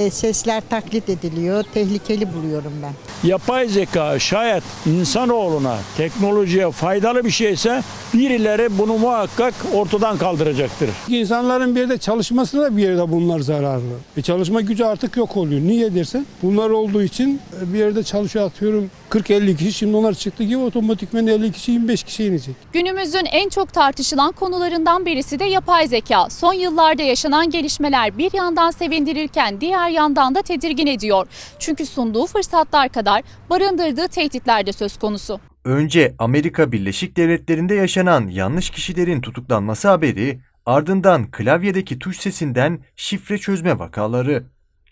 E, Sesler taklit ediliyor. Tehlikeli buluyorum ben. Yapay zeka şayet insanoğluna, teknolojiye faydalı bir şeyse birileri bunu muhakkak ortadan kaldıracaktır. İnsanların bir yerde çalışmasına da bir yerde bunlar zararlı. E çalışma gücü artık yok oluyor. Niye dersen bunlar olduğu için e, bir yerde çalışıyor atıyorum 40-50 kişi şimdi onlar çıktı gibi otomatikmen 50 kişi 25 kişi inecek. Günümüzün en çok tartışılan konularından birisi de yapay zeka. Son yıllarda yaşanan gelişmeler bir yandan sevindirirken diğer yandan da tedirgin ediyor. Çünkü sunduğu fırsatlar kadar barındırdığı tehditler de söz konusu. Önce Amerika Birleşik Devletleri'nde yaşanan yanlış kişilerin tutuklanması haberi, ardından klavyedeki tuş sesinden şifre çözme vakaları.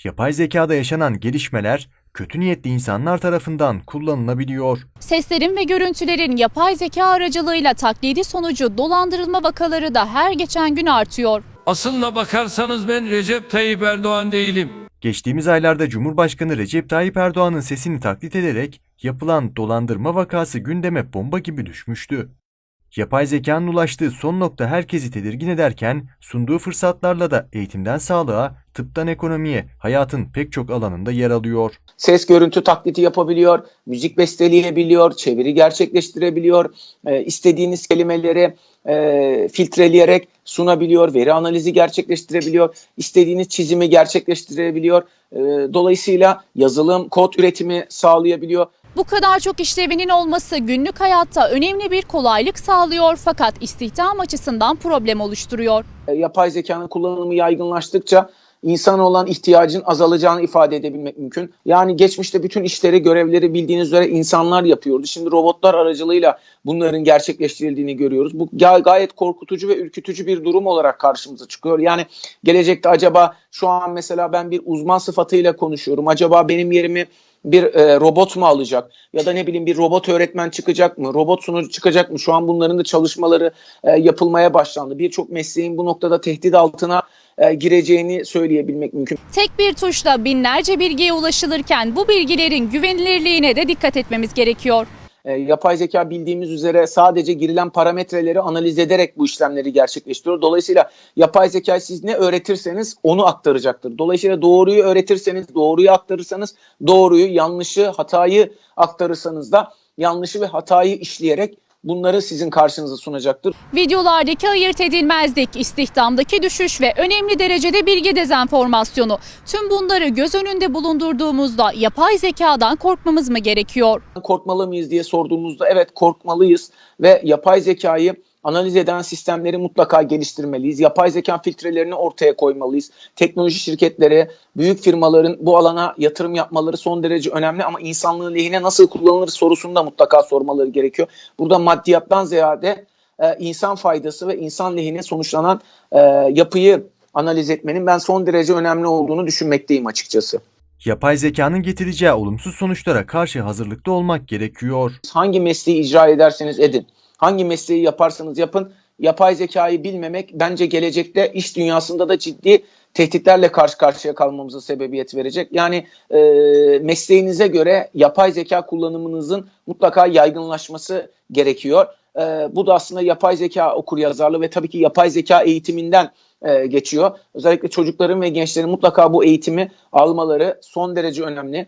Yapay zekada yaşanan gelişmeler kötü niyetli insanlar tarafından kullanılabiliyor. Seslerin ve görüntülerin yapay zeka aracılığıyla taklidi sonucu dolandırılma vakaları da her geçen gün artıyor. Aslına bakarsanız ben Recep Tayyip Erdoğan değilim. Geçtiğimiz aylarda Cumhurbaşkanı Recep Tayyip Erdoğan'ın sesini taklit ederek yapılan dolandırma vakası gündeme bomba gibi düşmüştü. Yapay zekanın ulaştığı son nokta herkesi tedirgin ederken sunduğu fırsatlarla da eğitimden sağlığa, tıptan ekonomiye, hayatın pek çok alanında yer alıyor. ses görüntü taklidi yapabiliyor, müzik besteleyebiliyor, çeviri gerçekleştirebiliyor, e, istediğiniz kelimeleri e, filtreleyerek sunabiliyor, veri analizi gerçekleştirebiliyor, istediğiniz çizimi gerçekleştirebiliyor. E, dolayısıyla yazılım, kod üretimi sağlayabiliyor. Bu kadar çok işlevinin olması günlük hayatta önemli bir kolaylık sağlıyor fakat istihdam açısından problem oluşturuyor. E, yapay zekanın kullanımı yaygınlaştıkça insan olan ihtiyacın azalacağını ifade edebilmek mümkün. Yani geçmişte bütün işleri, görevleri bildiğiniz üzere insanlar yapıyordu. Şimdi robotlar aracılığıyla bunların gerçekleştirildiğini görüyoruz. Bu ga- gayet korkutucu ve ürkütücü bir durum olarak karşımıza çıkıyor. Yani gelecekte acaba şu an mesela ben bir uzman sıfatıyla konuşuyorum. Acaba benim yerimi bir e, robot mu alacak ya da ne bileyim bir robot öğretmen çıkacak mı robot sunucu çıkacak mı şu an bunların da çalışmaları e, yapılmaya başlandı birçok mesleğin bu noktada tehdit altına e, gireceğini söyleyebilmek mümkün. Tek bir tuşla binlerce bilgiye ulaşılırken bu bilgilerin güvenilirliğine de dikkat etmemiz gerekiyor. E, yapay zeka bildiğimiz üzere sadece girilen parametreleri analiz ederek bu işlemleri gerçekleştiriyor. Dolayısıyla yapay zeka siz ne öğretirseniz onu aktaracaktır. Dolayısıyla doğruyu öğretirseniz, doğruyu aktarırsanız doğruyu, yanlışı, hatayı aktarırsanız da yanlışı ve hatayı işleyerek bunları sizin karşınıza sunacaktır. Videolardaki ayırt edilmezlik, istihdamdaki düşüş ve önemli derecede bilgi dezenformasyonu. Tüm bunları göz önünde bulundurduğumuzda yapay zekadan korkmamız mı gerekiyor? korkmalı mıyız diye sorduğumuzda evet korkmalıyız ve yapay zekayı analiz eden sistemleri mutlaka geliştirmeliyiz. Yapay zeka filtrelerini ortaya koymalıyız. Teknoloji şirketleri, büyük firmaların bu alana yatırım yapmaları son derece önemli ama insanlığın lehine nasıl kullanılır sorusunu da mutlaka sormaları gerekiyor. Burada maddiyattan ziyade e, insan faydası ve insan lehine sonuçlanan e, yapıyı analiz etmenin ben son derece önemli olduğunu düşünmekteyim açıkçası. Yapay zekanın getireceği olumsuz sonuçlara karşı hazırlıklı olmak gerekiyor. hangi mesleği icra ederseniz edin, hangi mesleği yaparsanız yapın, yapay zekayı bilmemek bence gelecekte iş dünyasında da ciddi tehditlerle karşı karşıya kalmamıza sebebiyet verecek. Yani e, mesleğinize göre yapay zeka kullanımınızın mutlaka yaygınlaşması gerekiyor. E, bu da aslında yapay zeka okuryazarlığı ve tabii ki yapay zeka eğitiminden e, geçiyor. Özellikle çocukların ve gençlerin mutlaka bu eğitimi almaları son derece önemli.